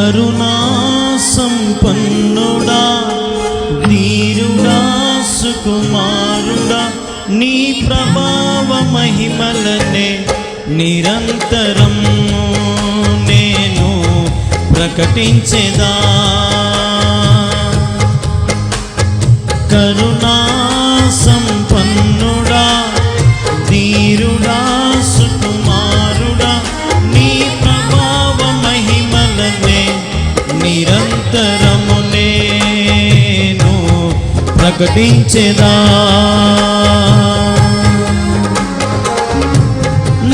కరుణా సంపన్నుడా ధీరుడా సుకుమారుడా నీ ప్రభావ మహిమలనే నిరంతరం నేను ప్రకటించేదా. ప్రకటించేదా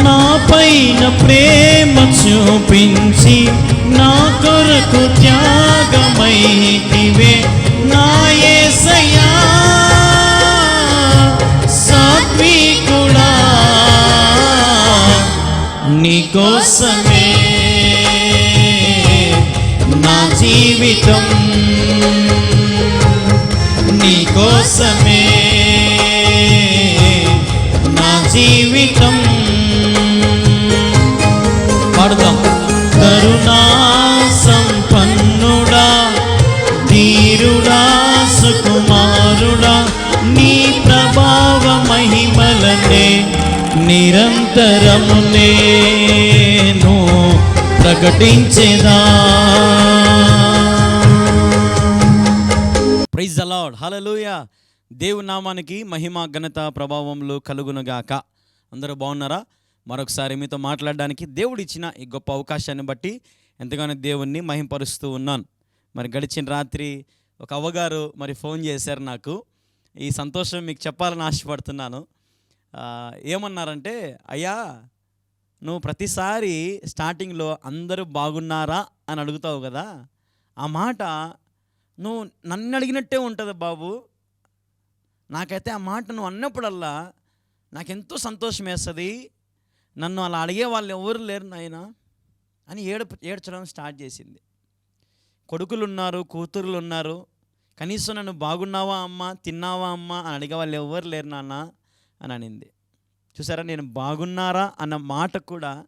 నా పైన ప్రేమ చూపించి నా కొరకు త్యాగమైతివే నా యేసయ్యా సాత్వికుడా నీకోసమే నా జీవితం. కోసమే నా జీవితం. పాడుదాం. కరుణా సంపన్నుడా ధీరుడా సుకుమారుడా నీ ప్రభావ మహిమలనే నిరంతరము నేను ప్రకటించేదా. ప్రైజ్ అలాడ్ హలలుయ దేవుని నామానికి మహిమ ఘనత ప్రభావంలో కలుగునుగాక. అందరూ బాగున్నారా? మరొకసారి మీతో మాట్లాడడానికి దేవుడు ఇచ్చిన ఈ గొప్ప అవకాశాన్ని బట్టి ఎంతగానో దేవుణ్ణి మహింపరుస్తూ ఉన్నాను. మరి గడిచిన రాత్రి ఒక అవ్వగారు మరి ఫోన్ చేశారు నాకు. ఈ సంతోషం మీకు చెప్పాలని ఆశపడుతున్నాను. ఏమన్నారంటే అయ్యా నువ్వు ప్రతిసారి స్టార్టింగ్లో అందరూ బాగున్నారా? అని అడుగుతావు కదా. ఆ మాట నువ్వు నన్ను అడిగినట్టే ఉంటుంది బాబు. నాకైతే ఆ మాట నువ్వు అన్నప్పుడల్లా నాకెంతో సంతోషం వేస్తుంది. నన్ను అలా అడిగే వాళ్ళు ఎవరు లేరు నాయన అని ఏడు ఏడ్చడం స్టార్ట్ చేసింది. కొడుకులు ఉన్నారు కూతురులు ఉన్నారు కనీసం నన్ను బాగున్నావా అమ్మ తిన్నావా అమ్మ అని అడిగే వాళ్ళు ఎవరు లేరు నాన్న అని అనింది. చూసారా నేను బాగున్నారా అన్న మాట కూడా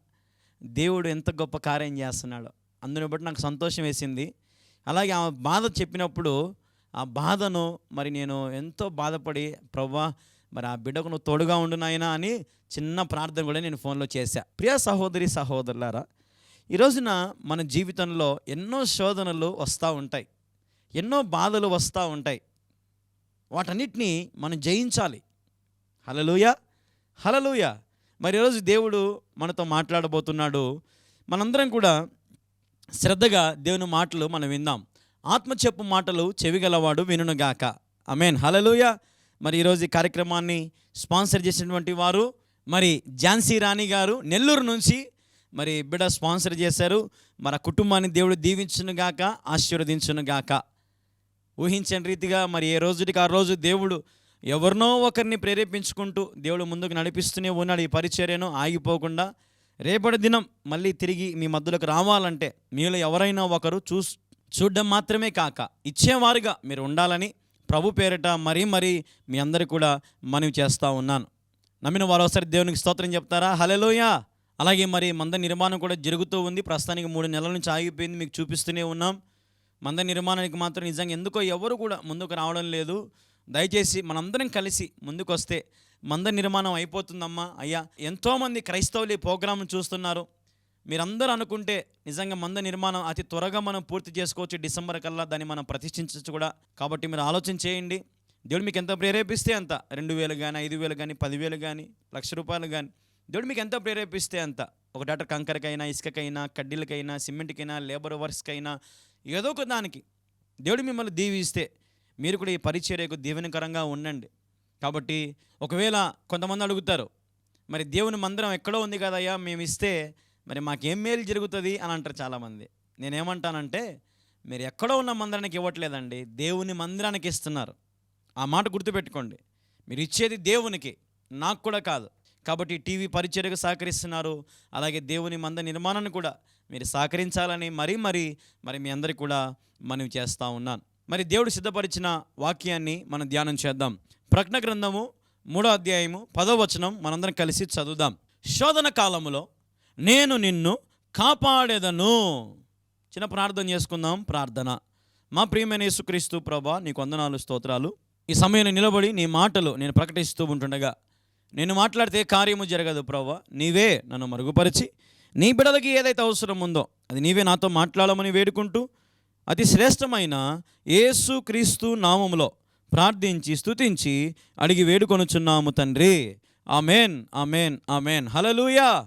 దేవుడు ఎంత గొప్ప కార్యం చేస్తున్నాడో. అందుని బట్టి నాకు సంతోషం వేసింది. అలాగే ఆ బాధ చెప్పినప్పుడు ఆ బాధను మరి నేను ఎంతో బాధపడి ప్రవ్వా మరి ఆ బిడ్డకు నువ్వు తోడుగా ఉండు నాయనా అని చిన్న ప్రార్థన కూడా నేను ఫోన్లో చేశా. ప్రియ సహోదరి సహోదరులారా ఈ రోజున మన జీవితంలో ఎన్నో శోధనలు వస్తూ ఉంటాయి. ఎన్నో బాధలు వస్తూ ఉంటాయి. వాటన్నిటినీ మనం జయించాలి. హలలుయ హలలుయ మరి ఈరోజు దేవుడు మనతో మాట్లాడబోతున్నాడు. మనందరం కూడా శ్రద్ధగా దేవుని మాటలు మనం విందాం. ఆత్మ చెప్పు మాటలు చెవిగలవాడు వినుగాక అమేన్ హలలుయ మరి ఈరోజు ఈ కార్యక్రమాన్ని స్పాన్సర్ చేసినటువంటి వారు మరి ఝాన్సీ రాణి గారు నెల్లూరు నుంచి మరి బిడ్డ స్పాన్సర్ చేశారు. మన కుటుంబాన్ని దేవుడు దీవించునుగాక ఆశీర్వదించునుగాక. ఊహించని రీతిగా మరి ఏ రోజుటికి ఆ రోజు దేవుడు ఎవరినో ఒకరిని ప్రేరేపించుకుంటూ దేవుడు ముందుకు నడిపిస్తూనే ఉన్నాడు. ఈ పరిచర్యను ఆగిపోకుండా రేపటి దినం మళ్ళీ తిరిగి మీ మధ్యలోకి రావాలంటే మీలో ఎవరైనా ఒకరు చూ చూడడం మాత్రమే కాక ఇచ్చేవారుగా మీరు ఉండాలని ప్రభు పేరిట మరీ మరీ మీ అందరి కూడా మనవి చేస్తూ ఉన్నాను. నమ్మిన వారు ఒకసారి దేవునికి స్తోత్రం చెప్తారా? హలోయ అలాగే మరి మంద నిర్మాణం కూడా జరుగుతూ ఉంది. ప్రస్తుతానికి మూడు నెలల నుంచి ఆగిపోయింది. మీకు చూపిస్తూనే ఉన్నాం. మంద నిర్మాణానికి మాత్రం నిజంగా ఎందుకో ఎవరు కూడా ముందుకు రావడం లేదు. దయచేసి మనందరం కలిసి ముందుకు వస్తే మంద నిర్మాణం అయిపోతుందమ్మా. అయ్యా ఎంతోమంది క్రైస్తవులు ఈ ప్రోగ్రాంను చూస్తున్నారు. మీరందరూ అనుకుంటే నిజంగా మంద నిర్మాణం అతి త్వరగా మనం పూర్తి చేసుకోవచ్చు డిసెంబర్ కల్లా దాన్ని మనం ప్రతిష్ఠించవచ్చు కూడా. కాబట్టి మీరు ఆలోచన చేయండి. దేవుడు మీకు ఎంత ప్రేరేపిస్తే అంత. రెండు వేలు కానీ ఐదు వేలు కానీ పదివేలు కానీ లక్ష రూపాయలు కానీ దేవుడు మీకు ఎంత ప్రేరేపిస్తే అంత. ఒక డాక్టర్ కంకరకైనా ఇసుకకైనా కడ్డీలకైనా సిమెంట్కైనా లేబర్ వర్క్స్కైనా ఏదో ఒక దానికి. దేవుడు మిమ్మల్ని దీవిస్తే మీరు కూడా ఈ పరిచర్యకు దీవెనకరంగా ఉండండి. కాబట్టి ఒకవేళ కొంతమంది అడుగుతారు మరి దేవుని మందిరం ఎక్కడో ఉంది కదయ్యా? మేము ఇస్తే మరి మాకేం మేలు జరుగుతుంది అని అంటారు చాలామంది. నేనేమంటానంటే మీరు ఎక్కడో ఉన్న మందిరానికి ఇవ్వట్లేదండి దేవుని మందిరానికి ఇస్తున్నారు. ఆ మాట గుర్తుపెట్టుకోండి. మీరు ఇచ్చేది దేవునికి నాకు కూడా కాదు. కాబట్టి టీవీ పరిచర్యకు సహకరిస్తున్నారు అలాగే దేవుని మంద నిర్మాణాన్ని కూడా మీరు సహకరించాలని మరీ మరీ మరి మీ అందరికీ కూడా మనవి చేస్తూ ఉన్నాను. మరి దేవుడు సిద్ధపరిచిన వాక్యాన్ని మనం ధ్యానం చేద్దాం. ప్రజ్ఞ గ్రంథము మూడో అధ్యాయము పదో వచనం మనందరం కలిసి చదువుదాం. శోధన కాలములో నేను నిన్ను కాపాడేదను. చిన్న ప్రార్థన చేసుకుందాం ప్రార్థన. మా ప్రియమైన యేసుక్రీస్తు ప్రభా నీకు వందనాలు స్తోత్రాలు. ఈ సమయంలో నిలబడి నీ మాటలు నేను ప్రకటిస్తూ ఉంటుండగా నేను మాట్లాడితే కార్యము జరగదు ప్రభా. నీవే నన్ను మరుగుపరిచి నీ బిడలకి ఏదైతే అవసరం ఉందో అది నీవే నాతో మాట్లాడమని వేడుకుంటూ అతి శ్రేష్టమైన యేసు క్రీస్తు నామములో ప్రార్థించి స్తుతించి అడిగి వేడుకొనుచున్నాము తండ్రి. Amen amen amen. హలలుయా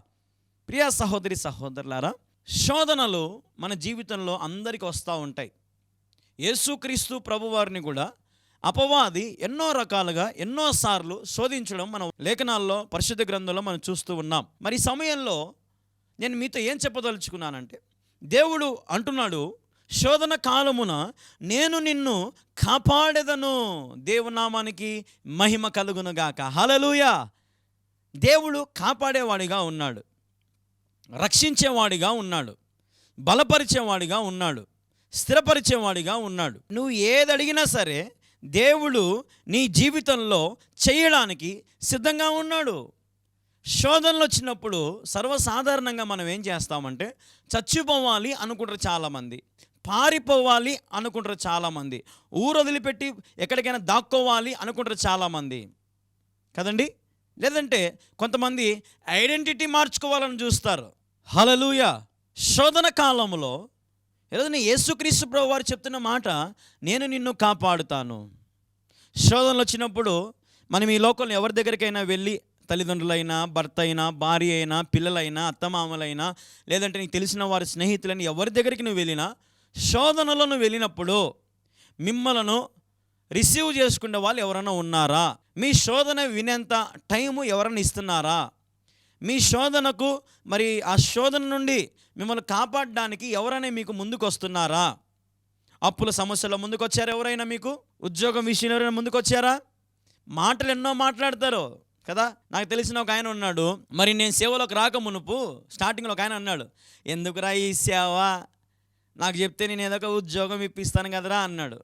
ప్రియ సహోదరి సహోదరులారా శోధనలు మన జీవితంలో అందరికీ వస్తూ ఉంటాయి. యేసుక్రీస్తు ప్రభువారిని కూడా అపవాది ఎన్నో రకాలుగా ఎన్నోసార్లు శోధించడం మనం లేఖనాల్లో పరిశుద్ధ గ్రంథంలో మనం చూస్తూ ఉన్నాం. మరి సమయంలో నేను మీతో ఏం చెప్పదలుచుకున్నానంటే దేవుడు అంటున్నాడు శోధన కాలమున నేను నిన్ను కాపాడేదను. దేవునామానికి మహిమ కలుగునుగాక హలలుయా దేవుడు కాపాడేవాడిగా ఉన్నాడు. రక్షించేవాడిగా ఉన్నాడు. బలపరిచేవాడిగా ఉన్నాడు. స్థిరపరిచేవాడిగా ఉన్నాడు. నువ్వు ఏది అడిగినా సరే దేవుడు నీ జీవితంలో చేయడానికి సిద్ధంగా ఉన్నాడు. శోధనలు వచ్చినప్పుడు సర్వసాధారణంగా మనం ఏం చేస్తామంటే చచ్చిపోవాలి అనుకుంటారు చాలామంది. పారిపోవాలి అనుకుంటారు చాలామంది. ఊరు వదిలిపెట్టి ఎక్కడికైనా దాక్కోవాలి అనుకుంటారు చాలామంది. కదండి? లేదంటే కొంతమంది ఐడెంటిటీ మార్చుకోవాలని చూస్తారు. హలలుయ శోధన కాలంలో ఏదైనా యేసుక్రీస్తు ప్రభు వారు చెప్తున్న మాట నేను నిన్ను కాపాడుతాను. శోధనలు వచ్చినప్పుడు మనం ఈ లోకంలో ఎవరి దగ్గరికైనా వెళ్ళి తల్లిదండ్రులైనా భర్త అయినా భార్య అయినా పిల్లలైనా అత్తమామలైనా లేదంటే నీకు తెలిసిన వారి స్నేహితులని ఎవరి దగ్గరికి నువ్వు వెళ్ళినా శోధనలో నువ్వు వెళ్ళినప్పుడు మిమ్మలను రిసీవ్ చేసుకునే వాళ్ళు ఎవరైనా ఉన్నారా? మీ శోధన వినేంత టైము ఎవరైనా ఇస్తున్నారా? మీ శోధనకు మరి ఆ శోధన నుండి మిమ్మల్ని కాపాడడానికి ఎవరైనా మీకు ముందుకు వస్తున్నారా అప్పుల సమస్యల ముందుకు వచ్చారా ఎవరైనా మీకు? ఉద్యోగం విషయంలో ఎవరైనా ముందుకు వచ్చారా మాటలు ఎన్నో మాట్లాడతారు కదా? నాకు తెలిసిన ఒక ఆయన ఉన్నాడు. మరి నేను సేవలోకి రాక మునుపు స్టార్టింగ్లో ఒక ఆయన అన్నాడు. ఎందుకురా ఈ సేవ? నాకు చెప్తే నేను ఏదో ఒక ఉద్యోగం ఇప్పిస్తాను కదరా అన్నాడు.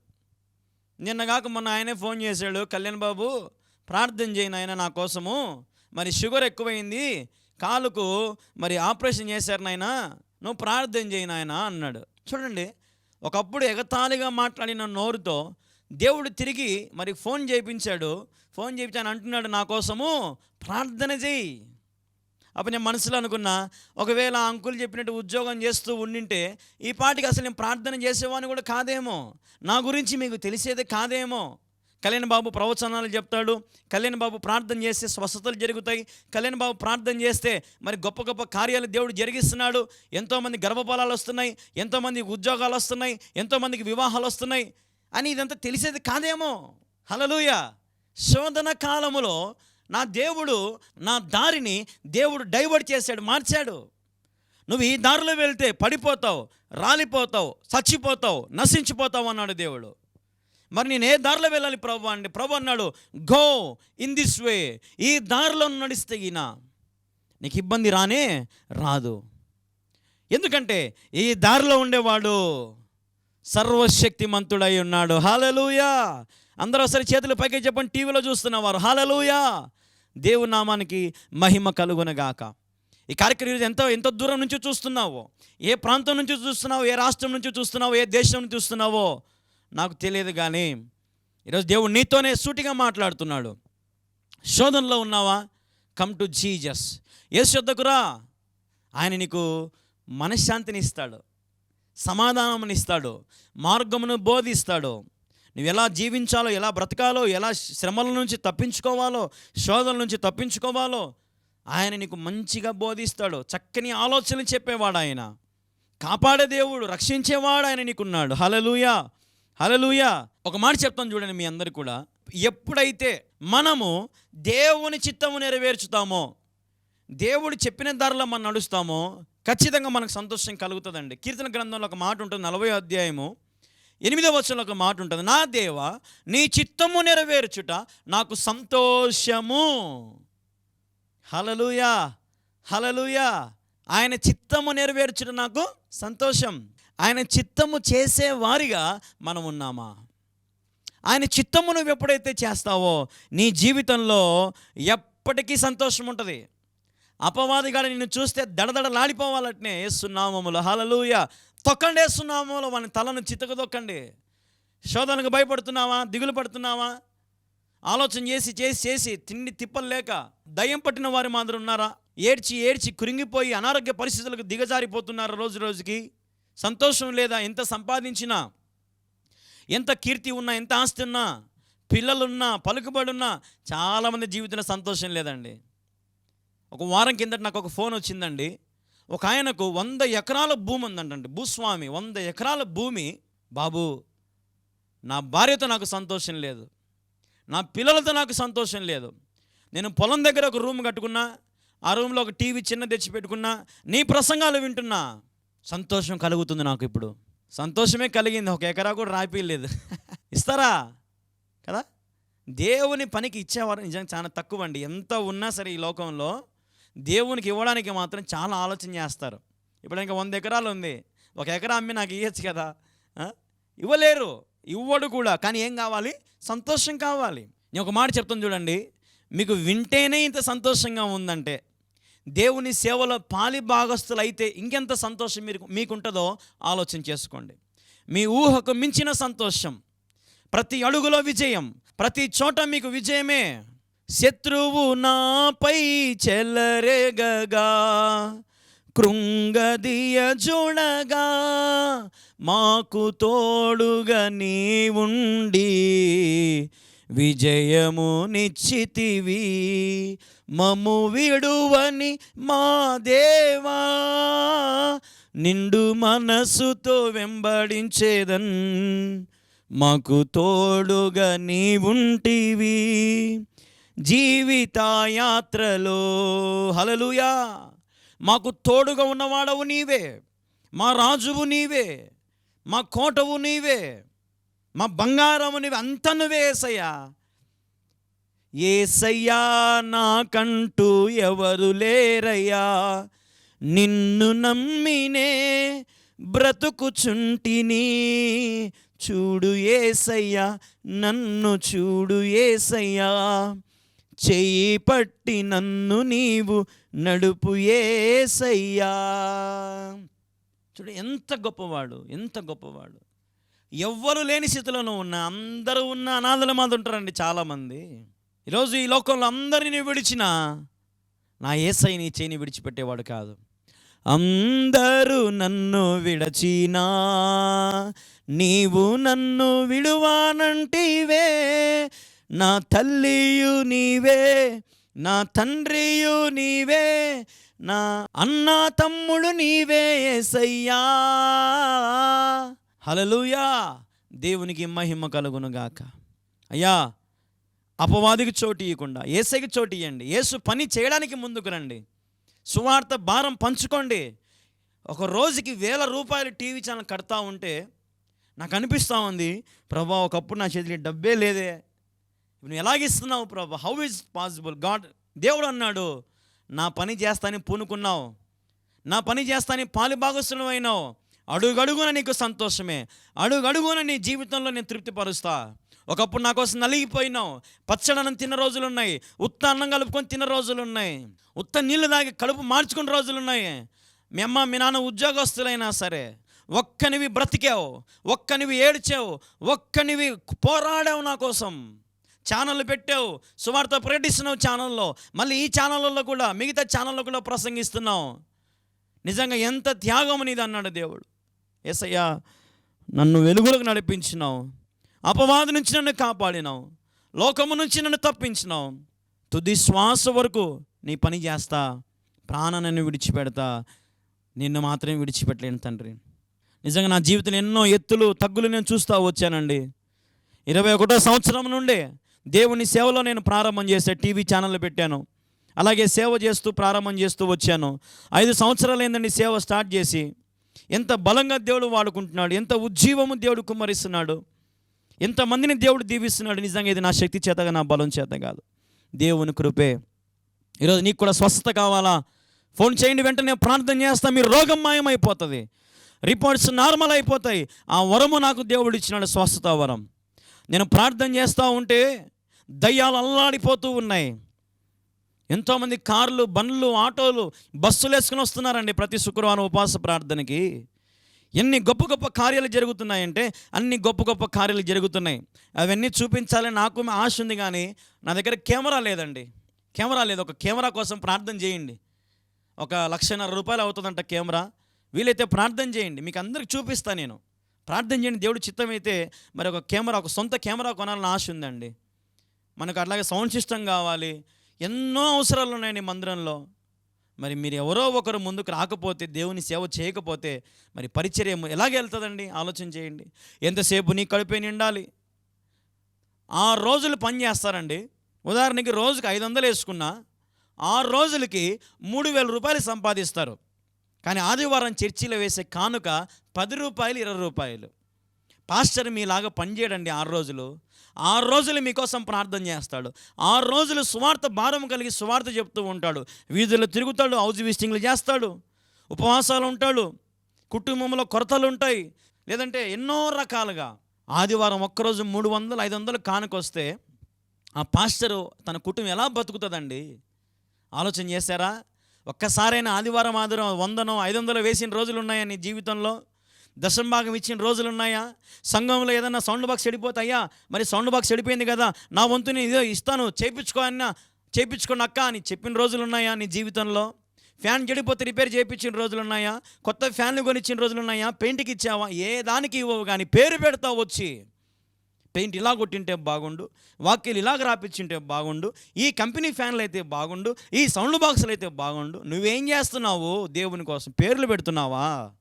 నిన్న కాక మొన్న ఆయనే ఫోన్ చేశాడు. కళ్యాణ్ బాబు ప్రార్థన చేయను ఆయన నా కోసము. మరి షుగర్ ఎక్కువైంది కాలుకు మరి ఆపరేషన్ చేశారు నాయన నువ్వు ప్రార్థన చేయను ఆయన అన్నాడు. చూడండి ఒకప్పుడు ఎగతాళిగా మాట్లాడిన నోరుతో దేవుడు తిరిగి మరి ఫోన్ చేయించాడు. ఫోన్ చేయించి అంటున్నాడు నా కోసము ప్రార్థన చేయి. అప్పుడు నేను మనసులో అనుకున్నా ఒకవేళ ఆ అంకుల్ చెప్పినట్టు ఉద్యోగం చేస్తూ ఉండింటే ఈ పాటికి అసలు నేను ప్రార్థన చేసేవాడిని కూడా కాదేమో. నా గురించి మీకు తెలిసేదే కాదేమో. కళ్యాణ్ బాబు ప్రవచనాలు చెప్తాడు. కళ్యాణ్ బాబు ప్రార్థన చేస్తే స్వస్థతలు జరుగుతాయి. కళ్యాణ్ బాబు ప్రార్థన చేస్తే మరి గొప్ప గొప్ప కార్యాలు దేవుడు జరిగిస్తున్నాడు. ఎంతోమంది గర్భఫలాలు వస్తున్నాయి. ఎంతోమంది ఉద్యోగాలు వస్తున్నాయి. ఎంతోమందికి వివాహాలు వస్తున్నాయి. అని ఇదంతా తెలిసేది కాదేమో. హలలుయ శోధన కాలములో నా దేవుడు నా దారిని దేవుడు డైవర్ట్ చేశాడు మార్చాడు. నువ్వు ఈ దారిలో వెళ్తే పడిపోతావు రాలిపోతావు చచ్చిపోతావు నశించిపోతావు అన్నాడు దేవుడు. మరి నేను ఏ దారిలో వెళ్ళాలి ప్రభు అండి? ప్రభు అన్నాడు గో ఇన్ దిస్ వే ఈ దారిలో నడిస్తే ఈయన నీకు ఇబ్బంది రానే రాదు. ఎందుకంటే ఈ దారిలో ఉండేవాడు సర్వశక్తిమంతుడై ఉన్నాడు. హాలలుయా అందరూ ఒకసారి చేతులు పైకి చెప్పండి టీవీలో చూస్తున్నవారు. హాలలుయా దేవునామానికి మహిమ కలుగునగాక. ఈ కార్యక్రమం ఈరోజు ఎంతో ఎంత దూరం నుంచి చూస్తున్నావో. ఏ ప్రాంతం నుంచి చూస్తున్నావో? ఏ రాష్ట్రం నుంచి చూస్తున్నావో? ఏ దేశం నుంచి చూస్తున్నావో? నాకు తెలియదు కానీ ఈరోజు దేవుడు నీతోనే సూటిగా మాట్లాడుతున్నాడు. శోధనలో ఉన్నావా? కమ్ టు జీజస్ ఏ శ్రద్ధకురా ఆయన నీకు మనశ్శాంతిని ఇస్తాడు. సమాధానం ఇస్తాడు. మార్గమును బోధిస్తాడు. నువ్వు ఎలా జీవించాలో ఎలా బ్రతకాలో ఎలా శ్రమల నుంచి తప్పించుకోవాలో శోధనల నుంచి తప్పించుకోవాలో ఆయన నీకు మంచిగా బోధిస్తాడు. చక్కని ఆలోచనలు చెప్పేవాడు ఆయన. కాపాడే దేవుడు రక్షించేవాడు ఆయన నీకున్నాడు. హలలుయా హలలుయ ఒక మాట చెప్తాను చూడండి మీ అందరు కూడా. ఎప్పుడైతే మనము దేవుని చిత్తము నెరవేర్చుతామో దేవుడు చెప్పిన ధరలో మనం నడుస్తామో ఖచ్చితంగా మనకు సంతోషం కలుగుతుందండి. కీర్తన గ్రంథంలో ఒక మాట ఉంటుంది నలభై అధ్యాయము ఎనిమిదవ వచనంలో ఒక మాట ఉంటుంది నా దేవ నీ చిత్తము నెరవేర్చుట నాకు సంతోషము. హలలుయా హలలుయా ఆయన చిత్తము నెరవేర్చుట నాకు సంతోషం. ఆయన చిత్తము చేసే వారిగా మనం ఉన్నామా ఆయన చిత్తము నువ్వు ఎప్పుడైతే చేస్తావో నీ జీవితంలో ఎప్పటికీ సంతోషం ఉంటుంది అపవాదిగాడు నిన్ను చూస్తే దడదడలాడిపోవాలట్నే ఏసునామములు. హలలుయ తొక్కండి ఏసునామములు వాని తలను చితక తొక్కండి శోధనకు భయపడుతున్నావా? దిగులు పడుతున్నావా? ఆలోచన చేసి చేసి చేసి తిండి తిప్పలు లేక దయ్యం పట్టిన వారి మాదిరి ఉన్నారా? ఏడ్చి ఏడ్చి కురింగిపోయి అనారోగ్య పరిస్థితులకు దిగజారిపోతున్నారు రోజు రోజుకి? సంతోషం లేదా? ఎంత సంపాదించినా ఎంత కీర్తి ఉన్నా ఎంత ఆస్తి ఉన్నా పిల్లలున్నా పలుకుబడున్నా చాలామంది జీవితంలో సంతోషం లేదండి. ఒక వారం కిందట నాకు ఒక ఫోన్ వచ్చిందండి. ఒక ఆయనకు వంద ఎకరాల భూమి ఉందంటండి. భూస్వామి వంద ఎకరాల భూమి. బాబు నా భార్యతో నాకు సంతోషం లేదు. నా పిల్లలతో నాకు సంతోషం లేదు. నేను పొలం దగ్గర ఒక రూమ్ కట్టుకున్నా ఆ రూమ్లో ఒక టీవీ చిన్న తెచ్చి పెట్టుకున్నా నీ ప్రసంగాలు వింటున్నా. సంతోషం కలుగుతుంది నాకు ఇప్పుడు. సంతోషమే కలిగింది. ఒక ఎకరా కూడా రాపిలేదు. ఇస్తారా? కదా? దేవుని పనికి ఇచ్చేవారు నిజంగా చాలా తక్కువ అండి ఎంత ఉన్నా సరే ఈ లోకంలో దేవునికి ఇవ్వడానికి మాత్రం చాలా ఆలోచన చేస్తారు. ఇప్పుడు ఇంకా వంద ఎకరాలు ఉంది. ఒక ఎకరా అమ్మి నాకు ఇవ్వచ్చు కదా? ఇవ్వలేరు. ఇవ్వడు కూడా. కానీ ఏం కావాలి? సంతోషం కావాలి. నేను ఒక మాట చెప్తాను చూడండి. మీకు వింటేనే ఇంత సంతోషంగా ఉందంటే దేవుని సేవలో పాలి భాగస్తులు అయితే ఇంకెంత సంతోషం మీరు మీకుంటుందో ఆలోచన చేసుకోండి. మీ ఊహకు మించిన సంతోషం ప్రతి అడుగులో విజయం ప్రతి చోట మీకు విజయమే. శత్రువు నాపై చెలరేగగా కృంగదియ చూడగా మాకు తోడుగా నీ ఉండి విజయము నిశ్చితివి మము విడువని మా దేవా నిండు మనసుతో వెంబడించేదన్. మాకు తోడుగా నీ ఉంటివి జీవిత యాత్రలో హలలుయా మాకు తోడుగా ఉన్నవాడవు నీవే మా రాజువు నీవే మా కోటవు నీవే. మా బంగారము నీవే అంత నువ్వే ఏసయ్యా ఏసయ్యా నాకంటూ ఎవరు లేరయ్యా. నిన్ను నమ్మినే బ్రతుకుచుంటిని. చూడు ఏసయ్యా నన్ను చూడు ఏసయ్యా. చెయ్యి పట్టి నన్ను నీవు నడుపు ఏసయ్యా. చూడు ఎంత గొప్పవాడు ఎంత గొప్పవాడు. ఎవ్వరు లేని స్థితిలోనూ ఉన్న అందరూ ఉన్న అనాథల మాది ఉంటారండి చాలామంది. ఈరోజు ఈ లోకంలో అందరిని విడిచిన నా ఏసై నీ చేయిని విడిచిపెట్టేవాడు కాదు. అందరూ నన్ను విడచినా నీవు నన్ను విడువానంటివే. నా తల్లియు నీవే నా తండ్రియు నీవే నా అన్న తమ్ముడు నీవే ఏసయ్యా. హలలుయా దేవునికి మహిమ కలుగును గాక. అయ్యా అపవాదికి చోటు ఇవ్వకుండా ఏసైకి చోటు ఇవ్వండి ఏసు పని చేయడానికి ముందుకు రండి. సువార్త భారం పంచుకోండి. ఒక రోజుకి వేల రూపాయలు టీవీ ఛానల్ కడతా ఉంటే నాకు అనిపిస్తూ ఉంది ప్రభా ఒకప్పుడు నా చేతికి డబ్బే లేదే. నువ్వు ఎలాగిస్తున్నావు ప్రభా? హౌ ఇస్ పాసిబుల్ గాడ్ దేవుడు అన్నాడు నా పని చేస్తానని పూనుకున్నావు. నా పని చేస్తానని పాలు అయినావు. అడుగడుగున నీకు సంతోషమే. అడుగడుగున నీ జీవితంలో నేను తృప్తిపరుస్తా. ఒకప్పుడు నా కోసం నలిగిపోయినావు. పచ్చడనం తిన్న రోజులు ఉన్నాయి ఉత్త అన్నం కలుపుకొని తిన్న రోజులు ఉన్నాయి ఉత్త నీళ్ళు తాగి కడుపు మార్చుకున్న రోజులు ఉన్నాయి మీ అమ్మ మీ నాన్న ఉద్యోగస్తులైనా సరే ఒక్కనివి బ్రతికావు ఒక్కనివి ఏడ్చావు ఒక్కనివి పోరాడావు నా కోసం. ఛానల్ పెట్టావు సువార్త ప్రకటిస్తున్నావు ఛానల్లో. మళ్ళీ ఈ ఛానళ్ళలో కూడా మిగతా ఛానల్లో కూడా ప్రసంగిస్తున్నావు. నిజంగా ఎంత త్యాగం నీది అన్నాడు దేవుడు. ఏసయ్యా నన్ను వెలుగులకు నడిపించినావు. అపవాది నుంచి నన్ను కాపాడినావు. లోకము నుంచి నన్ను తప్పించినావు. తుది శ్వాస వరకు నీ పని చేస్తా. ప్రాణాన్ని విడిచిపెడతా. నిన్ను మాత్రమే విడిచిపెట్టలేను తండ్రి. నిజంగా నా జీవితంలో ఎన్నో ఎత్తులు తగ్గులు నేను చూస్తూ వచ్చానండి. ఇరవై ఒకటో సంవత్సరం నుండే దేవుని సేవలో నేను ప్రారంభం చేసే టీవీ ఛానల్ పెట్టాను. అలాగే సేవ చేస్తూ ప్రారంభం చేస్తూ వచ్చాను. ఐదు సంవత్సరాలు ఏందండి సేవ స్టార్ట్ చేసి. ఎంత బలంగా దేవుడు వాడుకుంటున్నాడు ఎంత ఉజ్జీవము దేవుడు కుమ్మరిస్తున్నాడు ఎంతమందిని దేవుడు దీవిస్తున్నాడు నిజంగా ఇది నా శక్తి చేతగా నా బలం చేత కాదు. దేవుని కృపే. ఈరోజు నీకు కూడా స్వస్థత కావాలా? ఫోన్ చేయండి వెంటనే ప్రార్థన చేస్తా మీ రోగం మాయమైపోతుంది. రిపోర్ట్స్ నార్మల్ అయిపోతాయి. ఆ వరము నాకు దేవుడు ఇచ్చినాడు స్వస్థత వరం. నేను ప్రార్థన చేస్తూ ఉంటే దయ్యాలు అల్లాడిపోతూ ఉన్నాయి. ఎంతోమంది కార్లు బండ్లు ఆటోలు బస్సులు వేసుకుని వస్తున్నారండి ప్రతి శుక్రవారం ఉపవాస ప్రార్థనకి. ఎన్ని గొప్ప గొప్ప కార్యాలు జరుగుతున్నాయంటే అన్ని గొప్ప గొప్ప కార్యాలు జరుగుతున్నాయి. అవన్నీ చూపించాలని నాకు ఆశ ఉంది కానీ నా దగ్గర కెమెరా లేదండి. కెమెరా లేదు. ఒక కెమెరా కోసం ప్రార్థన చేయండి. ఒక లక్షన్నర రూపాయలు అవుతుందంట కెమెరా. వీలైతే ప్రార్థన చేయండి. మీకు అందరికి చూపిస్తా నేను. ప్రార్థన చేయండి దేవుడు చిత్తమైతే మరి ఒక కెమెరా ఒక సొంత కెమెరా కొనాలని ఆశ ఉందండి. మనకు అట్లాగే సౌండ్ సిస్టమ్ కావాలి. ఎన్నో అవసరాలు ఉన్నాయండి మందిరంలో. మరి మీరు ఎవరో ఒకరు ముందుకు రాకపోతే దేవుని సేవ చేయకపోతే మరి పరిచర్య ఎలాగ వెళ్తుందండి? ఆలోచన చేయండి. ఎంతసేపు నీ కడుపే నిండాలి? ఆ రోజులు పని చేస్తారండి. ఉదాహరణకి రోజుకి ఐదు వందలు వేసుకున్నా ఆరు రోజులకి మూడు వేల రూపాయలు సంపాదిస్తారు. కానీ ఆదివారం చర్చిలో వేసే కానుక పది రూపాయలు ఇరవై రూపాయలు. పాస్టర్ మీలాగా పనిచేయడండి ఆరు రోజులు. ఆరు రోజులు మీకోసం ప్రార్థన చేస్తాడు. ఆరు రోజులు సువార్త భారం కలిగి సువార్త చెప్తూ ఉంటాడు. వీధుల్లో తిరుగుతాడు హౌస్ విస్టింగ్లు చేస్తాడు. ఉపవాసాలు ఉంటాడు. కుటుంబంలో కొరతలు ఉంటాయి. లేదంటే ఎన్నో రకాలుగా. ఆదివారం ఒక్కరోజు మూడు వందలు ఐదు వందలు కానుకొస్తే ఆ పాస్టరు తన కుటుంబం ఎలా బతుకుతుందండి? ఆలోచన చేశారా? ఒక్కసారైనా ఆదివారం ఆదివారం వందనో ఐదు వందలు వేసిన రోజులు ఉన్నాయని జీవితంలో? దశంభాగం ఇచ్చిన రోజులు ఉన్నాయా? సంఘంలో ఏదైనా సౌండ్ బాక్స్ చెడిపోతాయా? మరి సౌండ్ బాక్స్ చెడిపోయింది కదా నా వంతుని ఇదో ఇస్తాను చేయించుకో అన్న చేయించుకోండి అక్క అని చెప్పిన రోజులు ఉన్నాయా నీ జీవితంలో? ఫ్యాన్ చెడిపోతే రిపేర్ చేయించిన రోజులు ఉన్నాయా? కొత్త ఫ్యాన్లు కొనిచ్చిన రోజులు ఉన్నాయా? పెయింట్కి ఇచ్చావా? ఏ దానికి ఇవ్వవు కానీ పేరు పెడతావు వచ్చి. పెయింట్ ఇలా కొట్టింటే బాగుండు వాక్యలు ఇలాగ రాపించింటే బాగుండు ఈ కంపెనీ ఫ్యాన్లు అయితే బాగుండు ఈ సౌండ్ బాక్సులు అయితే బాగుండు. నువ్వేం చేస్తున్నావు? దేవుని కోసం పేర్లు పెడుతున్నావా?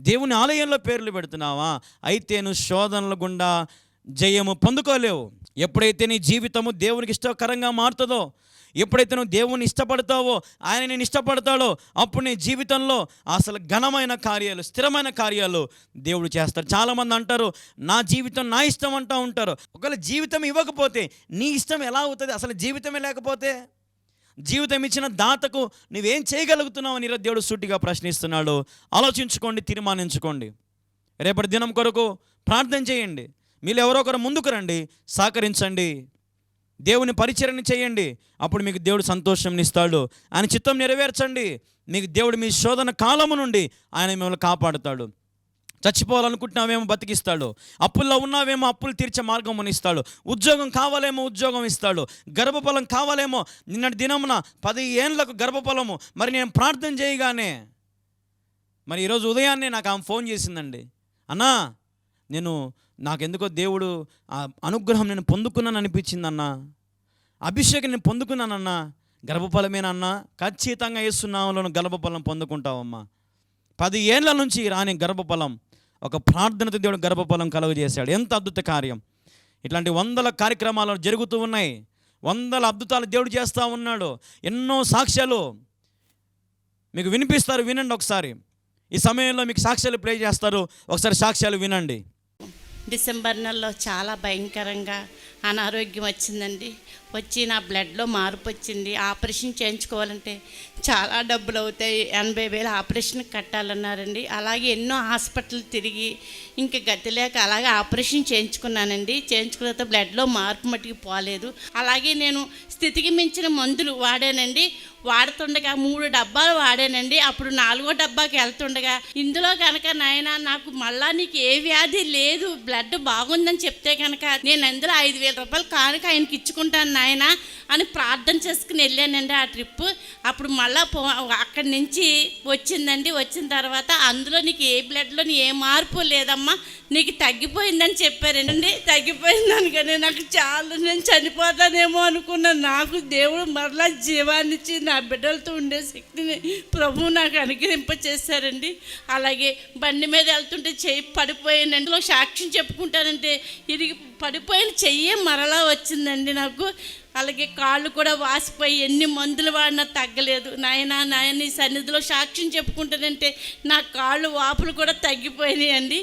దేవుని ఆలయంలో పేర్లు పెడుతున్నావా? అయితే నువ్వు శోధనల గుండా జయము పొందుకోలేవు. ఎప్పుడైతే నీ జీవితము దేవునికి ఇష్టకరంగా మారుతుందో ఎప్పుడైతే నువ్వు దేవుని ఇష్టపడతావో ఆయన నేను ఇష్టపడతాడో అప్పుడు నీ జీవితంలో అసలు ఘనమైన కార్యాలు స్థిరమైన కార్యాలు దేవుడు చేస్తాడు చాలామంది అంటారు నా జీవితం నా ఇష్టం అంటూ ఉంటారు. ఒకవేళ జీవితం ఇవ్వకపోతే నీ ఇష్టం ఎలా అవుతుంది? అసలు జీవితమే లేకపోతే? జీవితం ఇచ్చిన దాతకు నువ్వేం చేయగలుగుతున్నావు అని దేవుడు సూటిగా ప్రశ్నిస్తున్నాడు. ఆలోచించుకోండి తీర్మానించుకోండి. రేపటి దినం కొరకు ప్రార్థన చేయండి. మీరు ఎవరో ఒకరు ముందుకు రండి సహకరించండి. దేవుని పరిచరణ చేయండి. అప్పుడు మీకు దేవుడు సంతోషం ఇస్తాడు. ఆయన చిత్తం నెరవేర్చండి. మీకు దేవుడు మీ శోధన కాలము నుండి ఆయన మిమ్మల్ని కాపాడుతాడు. చచ్చిపోవాలనుకుంటున్నావేమో బతికిస్తాడు. అప్పుల్లో ఉన్నావేమో అప్పులు తీర్చే మార్గం ఇస్తాడు. ఉద్యోగం కావాలేమో ఉద్యోగం ఇస్తాడు. గర్భఫలం కావాలేమో నిన్నటి దినమున పది ఏండ్లకు గర్భఫలము. మరి నేను ప్రార్థన చేయగానే మరి ఈరోజు ఉదయాన్నే నాకు ఆమె ఫోన్ చేసిందండి. అన్నా నేను నాకెందుకో దేవుడు ఆ అనుగ్రహం నేను పొందుకున్నాను అనిపించిందన్న. అభిషేకం నేను పొందుకున్నానన్నా. గర్భఫలమేనన్నా ఖచ్చితంగా వేస్తున్నావులను గర్భఫలం పొందుకుంటావమ్మా. పది ఏళ్ళ నుంచి రాని గర్భఫలం. ఒక ప్రార్థనతో దేవుడు గర్భఫలం కలుగజేశాడు. ఎంత అద్భుత కార్యం. ఇట్లాంటి వందల కార్యక్రమాలు జరుగుతూ ఉన్నాయి. వందల అద్భుతాలు దేవుడు చేస్తూ ఉన్నాడు. ఎన్నో సాక్ష్యాలు మీకు వినిపిస్తారు వినండి ఒకసారి. ఈ సమయంలో మీకు సాక్ష్యాలు ప్లే చేస్తారు. ఒకసారి సాక్ష్యాలు వినండి. డిసెంబర్ నెలలో చాలా భయంకరంగా అనారోగ్యం వచ్చిందండి. వచ్చి నా బ్లడ్లో మార్పు వచ్చింది. ఆపరేషన్ చేయించుకోవాలంటే చాలా డబ్బులు అవుతాయి. ఎనభై వేలు ఆపరేషన్ కట్టాలన్నారండి. అలాగే ఎన్నో హాస్పిటల్ తిరిగి ఇంకా గతి లేక అలాగే ఆపరేషన్ చేయించుకున్నానండి. చేయించుకున్న బ్లడ్లో మార్పు మట్టుకు పోలేదు. అలాగే నేను స్థితికి మించిన మందులు వాడానండి. వాడుతుండగా మూడు డబ్బాలు వాడానండి. అప్పుడు నాలుగో డబ్బాకి వెళ్తుండగా ఇందులో కనుక నాయన నాకు మళ్ళా నీకు ఏ వ్యాధి లేదు. బ్లడ్ బాగుందని చెప్తే కనుక నేను అందులో ఐదు వేల రూపాయలు కానుక ఆయనకి ఇచ్చుకుంటాను నాయన అని ప్రార్థన చేసుకుని వెళ్ళానండి ఆ ట్రిప్. అప్పుడు మళ్ళా పో అక్కడి నుంచి వచ్చిందండి. వచ్చిన తర్వాత అందులో నీకు ఏ బ్లడ్లో ఏ మార్పు లేదమ్మా. నీకు తగ్గిపోయిందని చెప్పారండి తగ్గిపోయిందని కానీ నాకు చాలా నేను చనిపోతానేమో అనుకున్నాను. నాకు దేవుడు మరలా జీవాన్నిచ్చి నా బిడ్డలతో ఉండే శక్తిని ప్రభువు నాకు అనుగ్రహింప చేశారండి అలాగే బండి మీద వెళ్తుంటే చెయ్యి పడిపోయానండి. అందులో సాక్ష్యం చెప్పుకుంటానంటే ఇరిగి పడిపోయిన చెయ్యే మరలా వచ్చిందండి నాకు. అలాగే కాళ్ళు కూడా వాసిపోయి ఎన్ని మందులు వాడినా తగ్గలేదు. నాయన నాయన ఈ సన్నిధిలో సాక్ష్యం చెప్పుకుంటానంటే నా కాళ్ళు వాపులు కూడా తగ్గిపోయినాయండి.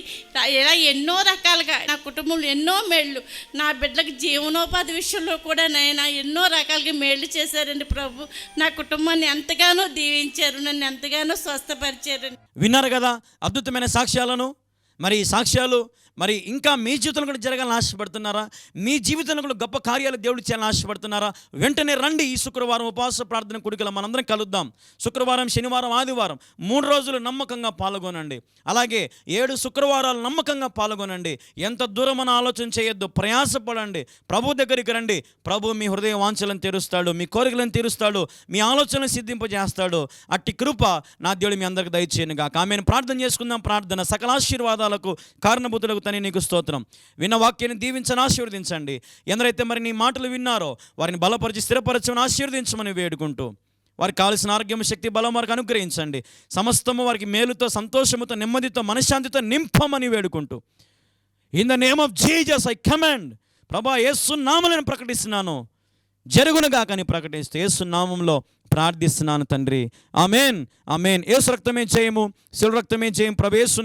ఇలా ఎన్నో రకాలుగా నా కుటుంబంలో ఎన్నో మేళ్ళు నా బిడ్డలకు జీవనోపాధి విషయంలో కూడా నాయన ఎన్నో రకాలుగా మేళ్ళు చేశారండి ప్రభు. నా కుటుంబాన్ని ఎంతగానో దీవించారు నన్ను ఎంతగానో స్వస్థపరిచారండి విన్నారు కదా అద్భుతమైన సాక్ష్యాలను. మరి ఈ సాక్ష్యాలు మరి ఇంకా మీ జీవితంలో కూడా జరగాలని ఆశపడుతున్నారా? మీ జీవితంలో కూడా గొప్ప కార్యాలు దేవుడు చేయాలని ఆశపడుతున్నారా? వెంటనే రండి ఈ శుక్రవారం ఉపవాస ప్రార్థన కొడుకుల మనందరం కలుద్దాం. శుక్రవారం శనివారం ఆదివారం మూడు రోజులు నమ్మకంగా పాల్గొనండి. అలాగే ఏడు శుక్రవారాలు నమ్మకంగా పాల్గొనండి. ఎంత దూరం అని ఆలోచన చేయొద్దు ప్రయాసపడండి. ప్రభు దగ్గరికి రండి. ప్రభు మీ హృదయ వాంఛలను తీరుస్తాడు మీ కోరికలను తీరుస్తాడు మీ ఆలోచనలు సిద్ధింపజేస్తాడు. అట్టి కృప నా దేవుడు మీ అందరికి దయచేయనుగా ఆమెను. ప్రార్థన చేసుకుందాం. ప్రార్థన సకల ఆశీర్వాదాలకు కారణభూతులకు తండ్రి నీకు స్తోత్రం. విన్న వాక్యాన్ని దీవించని ఆశీర్వదించండి. ఎందరైతే మరి నీ మాటలు విన్నారో వారిని బలపరిచి స్థిరపరచమని ఆశీర్వదించమని వేడుకుంటూ వారికి కావలసిన ఆరోగ్యం శక్తి బలం వారికి అనుగ్రహించండి. సమస్తము వారికి మేలుతో సంతోషముతో నెమ్మదితో మనశ్శాంతితో నింపమని వేడుకుంటూ. In the name of Jesus I command ప్రభా యేసు నామలను ప్రకటిస్తున్నాను. జరుగునుగాకని ప్రకటిస్తూ యేసు నామంలో ప్రార్థిస్తున్నాను తండ్రి. ఆమెన్. ఆమెన్. ఏసు రక్తమే చేయము శిలు రక్తమే చేయం ప్రవేశు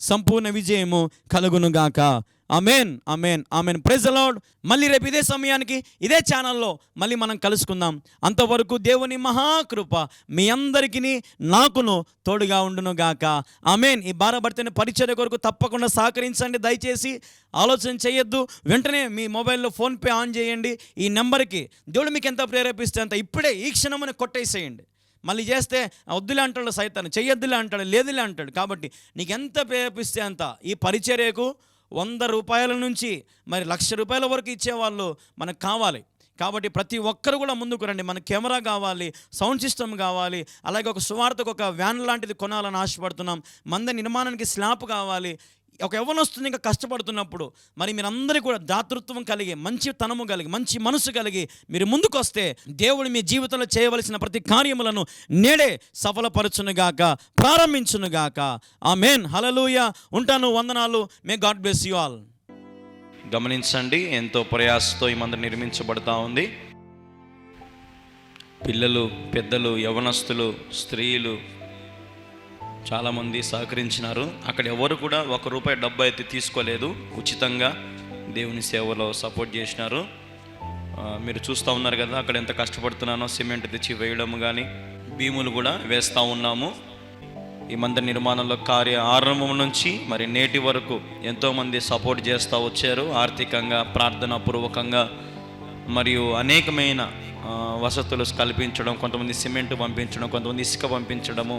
సంపూర్ణ విజయము కలుగునుగాక. అమేన్ అమేన్ ఆమెన్ ప్రెజ్ అలాడ్ మళ్ళీ రేపు ఇదే సమయానికి ఇదే ఛానల్లో మళ్ళీ మనం కలుసుకుందాం. అంతవరకు దేవుని మహాకృప మీ అందరికీ నాకును తోడుగా ఉండును గాక. అమెన్ ఈ భారభర్తని పరిచర్య కొరకు తప్పకుండా సహకరించండి. దయచేసి ఆలోచన చేయొద్దు. వెంటనే మీ మొబైల్లో ఫోన్పే ఆన్ చేయండి. ఈ నెంబర్కి దేవుడు మీకు ఎంత ప్రేరేపిస్తే అంత ఇప్పుడే ఈ క్షణమని కొట్టేసేయండి. మళ్ళీ చేస్తే వద్దులే అంటాడు సైతాన్ని చెయ్యొద్దులే అంటాడు లేదులే అంటాడు. కాబట్టి నీకు ఎంత ప్రేరేపిస్తే అంత ఈ పరిచర్యకు వంద రూపాయల నుంచి మరి లక్ష రూపాయల వరకు ఇచ్చేవాళ్ళు మనకు కావాలి. కాబట్టి ప్రతి ఒక్కరు కూడా ముందుకు రండి. మన కెమెరా కావాలి సౌండ్ సిస్టమ్ కావాలి అలాగే ఒక సువార్తకు ఒక వ్యాన్ లాంటిది కొనాలని ఆశపడుతున్నాం. మంద నిర్మాణానికి స్లాప్ కావాలి ఒక యవనస్తుని ఇంకా కష్టపడుతున్నప్పుడు మరి మీరందరూ కూడా దాతృత్వం కలిగి మంచి తనము కలిగి మంచి మనసు కలిగి మీరు ముందుకు వస్తే దేవుడు మీ జీవితంలో చేయవలసిన ప్రతి కార్యములను నేడే సఫలపరచునుగాక ప్రారంభించునుగాక. ఆ మేన్ హలలుయ ఉంటాను. వందనాలు. May God bless you all. గమనించండి ఎంతో ప్రయాసతో ఈ మందిరం నిర్మించబడతా ఉంది. పిల్లలు పెద్దలు యవనస్తులు స్త్రీలు చాలామంది సహకరించినారు. అక్కడ ఎవరు కూడా ఒక రూపాయి డబ్బు అయితే తీసుకోలేదు. ఉచితంగా దేవుని సేవలో సపోర్ట్ చేసినారు. మీరు చూస్తూ ఉన్నారు కదా అక్కడ ఎంత కష్టపడుతున్నానో సిమెంట్ తెచ్చి వేయడం కానీ భీములు కూడా వేస్తూ ఉన్నాము. ఈ మందిర నిర్మాణంలో కార్య ఆరంభం నుంచి మరి నేటి వరకు ఎంతోమంది సపోర్ట్ చేస్తూ వచ్చారు. ఆర్థికంగా ప్రార్థనా పూర్వకంగా మరియు అనేకమైన వసతులు కల్పించడం కొంతమంది సిమెంట్ పంపించడం కొంతమంది ఇసుక పంపించడము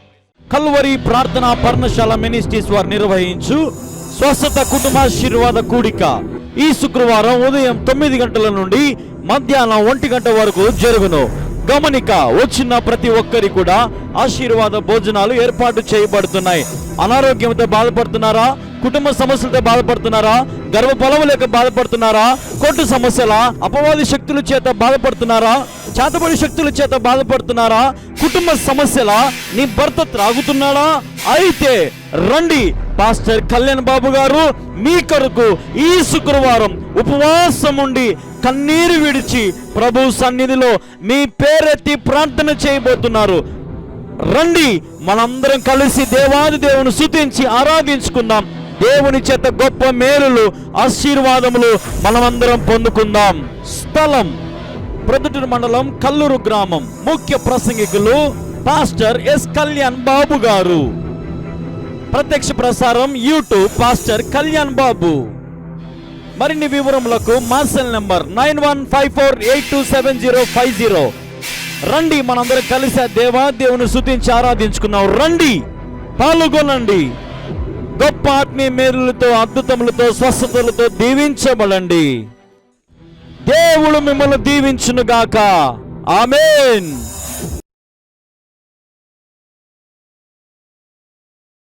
కల్వరి ప్రార్థన పర్ణశాల మినిస్ట్రీస్ వారు నిర్వహించు స్వస్థత కుటుంబాశీర్వాద కూడిక. ఈ శుక్రవారం ఉదయం తొమ్మిది గంటల నుండి మధ్యాహ్నం ఒంటి గంట వరకు జరుగును. గమనిక వచ్చిన ప్రతి ఒక్కరి కూడా ఆశీర్వాద భోజనాలు ఏర్పాటు చేయబడుతున్నాయి. అనారోగ్యంతో బాధపడుతున్నారా? కుటుంబ సమస్యలతో బాధపడుతున్నారా? గర్భఫలం లేక బాధపడుతున్నారా? కొట్టు సమస్యల? అపవాది శక్తుల చేత బాధపడుతున్నారా? చేతబడి శక్తుల చేత బాధపడుతున్నారా? కుటుంబ సమస్యల? నీ భర్త త్రాగుతున్నాడా? అయితే రండి పాస్టర్ కళ్యాణ్ బాబు గారు మీ కొరకు ఈ శుక్రవారం ఉపవాసం ఉండి కన్నీరు విడిచి ప్రభు సన్నిధిలో మీ పేరెత్తి ప్రార్థన చేయబోతున్నారు. రండి మనందరం కలిసి దేవాది దేవుని స్తుతించి ఆరాధించుకుందాం. దేవుని చేత గొప్ప మేలులు ఆశీర్వాదములు మనమందరం పొందుకుందాం. స్థలం ప్రొద్దుటూరు మండలం కల్లూరు గ్రామం. ముఖ్య ప్రసంగికులు పాస్టర్ ఎస్ కళ్యాణ్ బాబు గారు. ప్రత్యక్ష ప్రసారం యూట్యూబ్ పాస్టర్ కళ్యాణ్ బాబు. మరిన్ని వివరములకు మా cell nine one five four eight two seven zero five zero. రండి మనందరం కలిసి దేవా దేవుని శుతించి ఆరాధించుకున్నాం రండి పాల్గొనండి. గొప్ప మేలులతో అద్భుతములతో స్వస్థతలతో దీవించబడండి. దేవుడు మిమ్మల్ని దీవించునుగాక. ఆమెన్.